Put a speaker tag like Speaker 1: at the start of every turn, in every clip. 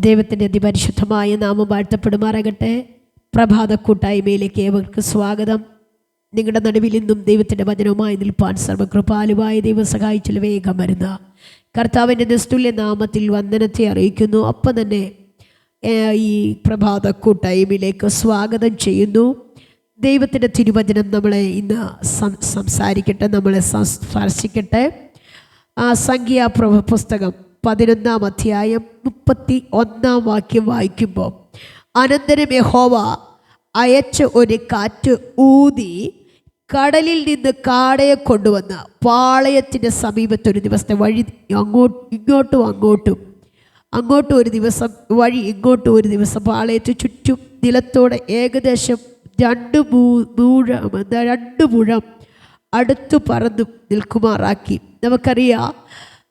Speaker 1: ദൈവത്തിന്റെ അതിപരിശുദ്ധമായ നാമം വാഴ്ത്തപ്പെടുമാറാകട്ടെ. പ്രഭാത കൂട്ടായ്മയിലേക്ക് ഏവർക്ക് സ്വാഗതം. നിങ്ങളുടെ നടുവിൽ ഇന്നും ദൈവത്തിന്റെ വചനവുമായി നിൽപ്പാൻ സർവകൃപാലുവായ ദൈവം സഹായിച്ചു വേഗം വരുന്ന കർത്താവിന്റെ നിസ്തുല്യ നാമത്തിൽ വന്ദനത്തെ അറിയിക്കുന്നു. അപ്പം തന്നെ ഈ പ്രഭാത കൂട്ടായ്മയിലേക്ക് സ്വാഗതം ചെയ്യുന്നു. ദൈവത്തിന്റെ തിരുവചനം നമ്മളെ ഇന്ന് സംസാരിക്കട്ടെ നമ്മളെ സ്പർശിക്കട്ടെ സംഖ്യാ പുസ്തകം പതിനൊന്നാം അധ്യായം മുപ്പത്തി ഒന്നാം വാക്യം വായിക്കുമ്പോൾ അനന്തരം യഹോവ അയച്ച ഒരു കാറ്റ് ഊതി കടലിൽ നിന്ന് കാടയെ കൊണ്ടുവന്ന് പാളയത്തിന്റെ സമീപത്ത് ഒരു ദിവസത്തെ വഴി അങ്ങോട്ട് ഇങ്ങോട്ടും അങ്ങോട്ടും അങ്ങോട്ടും ഒരു ദിവസം വഴി ഇങ്ങോട്ടും ഒരു ദിവസം പാളയത്ത് ചുറ്റും നിലത്തോടെ ഏകദേശം രണ്ട് മൂഴം എന്താ രണ്ട് മുഴം അടുത്തു പറന്നു നിൽക്കുമാറാക്കി. നമുക്കറിയാം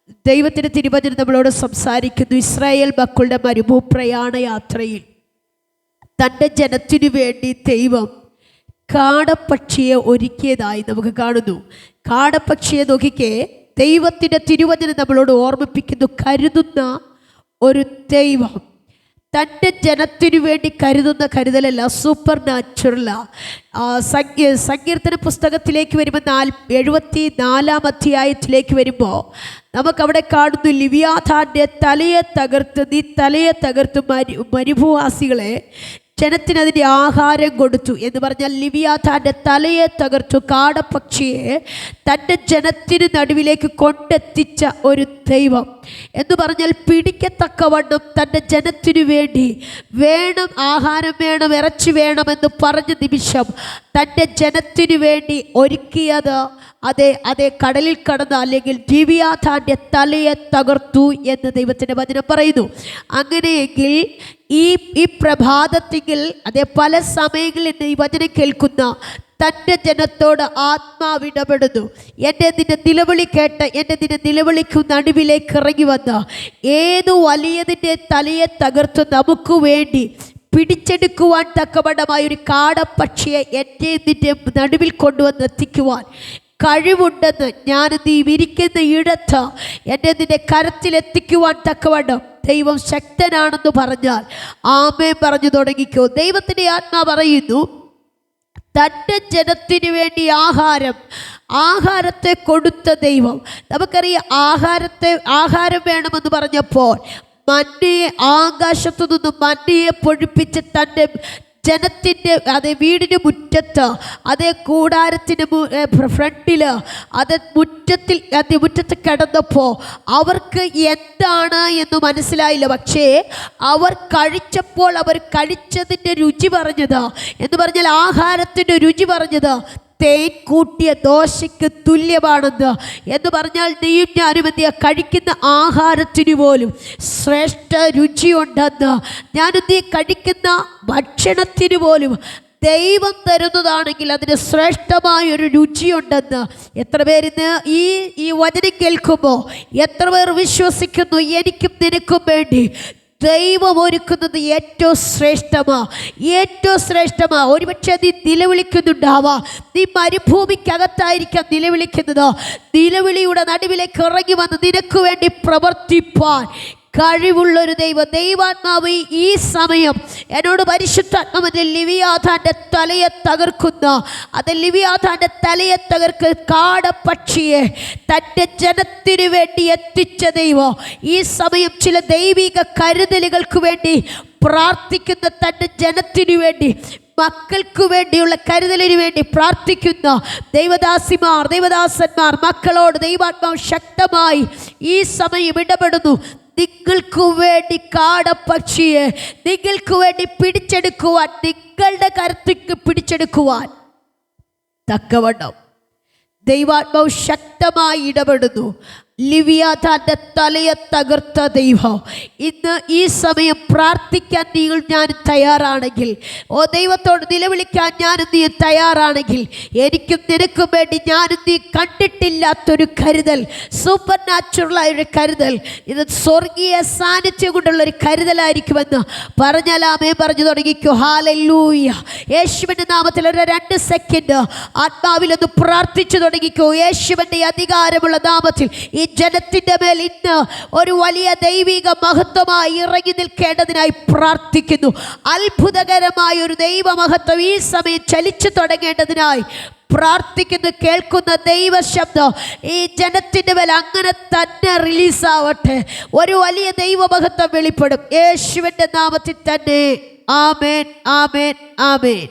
Speaker 1: ദൈവത്തിന്റെ തിരുവചനം നമ്മളോട് സംസാരിക്കുന്നു. ഇസ്രായേൽ മക്കളുടെ മരുഭൂപ്രയാണ യാത്രയിൽ തന്റെ ജനത്തിനു വേണ്ടി ദൈവം കാടപ്പക്ഷിയെ ഒരുക്കിയതായി നമുക്ക് കാണുന്നു. കാടപ്പക്ഷിയെ നോക്കിക്കേ ദൈവത്തിന്റെ തിരുവചനം നമ്മളോട് ഓർമ്മിപ്പിക്കുന്നു. കരുതുന്ന ഒരു ദൈവം തന്റെ ജനത്തിനു വേണ്ടി കരുതുന്ന കരുതലല്ല സൂപ്പർ നാച്ചുറല സങ്കീർത്തന പുസ്തകത്തിലേക്ക് വരുമ്പോൾ നാൽ എഴുപത്തി നാലാം അധ്യായത്തിലേക്ക് വരുമ്പോൾ നമുക്കവിടെ കാണുന്നു ലിവിയാഥാന്റെ തലയെ തകർത്ത് നീ തലയെ തകർത്ത് മരു മരുഭൂവാസികളെ ജനത്തിന് അതിന്റെ ആഹാരം കൊടുത്തു എന്ന് പറഞ്ഞാൽ ലിവിയാഥാന്റെ തലയെ തകർത്തു. കാടപ്പക്ഷിയെ തന്റെ ജനത്തിന് നടുവിലേക്ക് കൊണ്ടെത്തിച്ച ഒരു ദൈവം. എന്ന് പറഞ്ഞാൽ പിടിക്കത്തക്കവണ്ണം തന്റെ ജനത്തിനു വേണ്ടി വേണം ആഹാരം വേണം ഇറച്ചി വേണമെന്ന് പറഞ്ഞ നിമിഷം തന്റെ ജനത്തിനു വേണ്ടി ഒരുക്കിയത് അതെ അതെ കടലിൽ കടന്ന അല്ലെങ്കിൽ ദിവ്യാഥാന്റെ തലയെ തകർത്തു എന്ന് ദൈവത്തിന്റെ വചനം പറയുന്നു. അങ്ങനെയെങ്കിൽ ഈ ഈ പ്രഭാതത്തിൽ അതെ പല സമയങ്ങളിൽ ഈ വചനം കേൾക്കുന്ന തന്റെ ജനത്തോട് ആത്മാവിടപെടുന്നു എന്റെ നിന്റെ നിലവിളി കേട്ട് എന്റെ നിന്റെ നിലവിളിക്കു നടുവിലേക്ക് ഇറങ്ങി വന്ന. ഏതു വലിയതിന്റെ തലയെ തകർത്ത് നമുക്ക് വേണ്ടി പിടിച്ചെടുക്കുവാൻ തക്കവണ്ണമായ ഒരു കാടപ്പക്ഷിയെ എന്റെ നിന്റെ നടുവിൽ കൊണ്ടുവന്ന് എത്തിക്കുവാൻ കഴിവുണ്ടെന്ന് ഞാൻ നീ വിരിക്കുന്ന ഇടത്ത് എന്റെ നിന്റെ കരത്തിലെത്തിക്കുവാൻ തക്കവണ്ണം ദൈവം ശക്തനാണെന്ന് പറഞ്ഞാൽ ആമേ പറഞ്ഞു തുടങ്ങിക്കോ. ദൈവത്തിന്റെ ആത്മാ പറയുന്നു തന്റെ ജനത്തിനു വേണ്ടി ആഹാരം ആഹാരത്തെ കൊടുത്ത ദൈവം. നമുക്കറിയാം ആഹാരത്തെ ആഹാരം വേണമെന്ന് പറഞ്ഞപ്പോൾ മന്നയെ ആകാശത്തു നിന്നും മന്നയെ പൊഴിപ്പിച്ച് തന്റെ ജനത്തിന്റെ അതേ വീടിന് മുറ്റത്ത് അതേ കൂടാരത്തിന് ഫ്രണ്ടിൽ അത് മുറ്റത്തിൽ അതേ മുറ്റത്ത് കിടന്നപ്പോൾ അവർക്ക് എന്താണ് എന്ന് മനസ്സിലായില്ല. പക്ഷേ അവർ കഴിച്ചപ്പോൾ അവർ കഴിച്ചതിന്റെ രുചി പറഞ്ഞത്. എന്ന് പറഞ്ഞാൽ ആഹാരത്തിന്റെ രുചി പറഞ്ഞത് തേൻ കൂട്ടിയ ദോശയ്ക്ക് തുല്യമാണെന്ന്. എന്ന് പറഞ്ഞാൽ നീയും ഞാനും എന്തിയ കഴിക്കുന്ന ആഹാരത്തിന് പോലും ശ്രേഷ്ഠ രുചിയുണ്ടെന്ന്. ഞാനും നീ കഴിക്കുന്ന ഭക്ഷണത്തിന് പോലും ദൈവം തരുന്നതാണെങ്കിൽ അതിന് ശ്രേഷ്ഠമായ ഒരു രുചിയുണ്ടെന്ന്. എത്ര പേരിന്ന് ഈ ഈ വചനം കേൾക്കുമ്പോൾ എത്ര പേർ വിശ്വസിക്കുന്നു എനിക്കും നിനക്കും വേണ്ടി. ദൈവം ഒരുക്കുന്നത് ഏറ്റവും ശ്രേഷ്ഠമാ. ഏറ്റവും ശ്രേഷ്ഠമാ. ഒരുപക്ഷെ നീ നിലവിളിക്കുന്നുണ്ടാവാ. നീ മരുഭൂമിക്കകത്തായിരിക്കാം നിലവിളിക്കുന്നത്. നിലവിളിയുടെ നടുവിലേക്ക് ഇറങ്ങി വന്ന് നിനക്ക് വേണ്ടി പ്രവർത്തിപ്പാൻ കഴിവുള്ളൊരു ദൈവം ദൈവാത്മാവ് ഈ- സമയം എന്നോട് പരിശുദ്ധാത്മാവിന്റെ ലിവിയാഥാന്റെ തലയെ തകർക്കുന്ന അത് ലിവിയാഥാന്റെ തലയെ തകർക്ക് കാടപ്പക്ഷിയെ തന്റെ ജനത്തിനു വേണ്ടി എത്തിച്ച ദൈവം ഈ സമയം ചില ദൈവിക കരുതലുകൾക്ക് വേണ്ടി പ്രാർത്ഥിക്കുന്ന തന്റെ ജനത്തിനു വേണ്ടി മക്കൾക്ക് വേണ്ടിയുള്ള കരുതലിന് വേണ്ടി പ്രാർത്ഥിക്കുന്ന ദൈവദാസിമാർ ദൈവദാസന്മാർ മക്കളോട് ദൈവാത്മാവ് ശക്തമായി ഈ സമയം ഇടപെടുന്നു. നിങ്ങൾക്ക് വേണ്ടി കാടപ്പക്ഷിയെ നിങ്ങൾക്ക് വേണ്ടി പിടിച്ചെടുക്കുവാൻ നിങ്ങളുടെ കരുത്തിക്ക് പിടിച്ചെടുക്കുവാൻ തക്കവണ്ണം ദൈവാത്മാവ് ശക്തമായി ഇടപെടുന്നു. ലിവിയാഥാന്റെ തലയെ തകർത്ത ദൈവം. ഇന്ന് ഈ സമയം പ്രാർത്ഥിക്കാൻ നീ ഞാൻ തയ്യാറാണെങ്കിൽ ഓ ദൈവത്തോട് നിലവിളിക്കാൻ ഞാൻ നീ തയ്യാറാണെങ്കിൽ എനിക്കും നിനക്കും വേണ്ടി ഞാൻ നീ കണ്ടിട്ടില്ലാത്തൊരു കരുതൽ സൂപ്പർ നാച്ചുറലായ ഒരു കരുതൽ ഇത് സ്വർഗീയ സാന്നിധ്യം കൊണ്ടുള്ള ഒരു കരുതലായിരിക്കുമെന്ന് പറഞ്ഞാൽ ആമേ പറഞ്ഞു തുടങ്ങിക്കോ. ഹാലൂയ്യ യേശുവിന്റെ നാമത്തിൽ ഒരു രണ്ട് സെക്കൻഡ് ആത്മാവിലൊന്ന് പ്രാർത്ഥിച്ചു തുടങ്ങിക്കോ. യേശുവിന്റെ അധികാരമുള്ള നാമത്തിൽ ജനത്തിന്റെ മേൽ ഇന്ന് ഒരു വലിയ ദൈവിക മഹത്വമായി ഇറങ്ങി നിൽക്കേണ്ടതിനായി പ്രാർത്ഥിക്കുന്നു. അത്ഭുതകരമായ ഒരു ദൈവ മഹത്വം ഈ സമയം ചലിച്ചു തുടങ്ങേണ്ടതിനായി പ്രാർത്ഥിക്കുന്നു. കേൾക്കുന്ന ദൈവശബ്ദം ഈ ജനത്തിന്റെ മേൽ അങ്ങനെ തന്നെ റിലീസാവട്ടെ. ഒരു വലിയ ദൈവമഹത്വം വെളിപ്പെടും. യേശുവിന്റെ നാമത്തിൽ തന്നെ. ആമേൻ ആമേൻ ആമേൻ.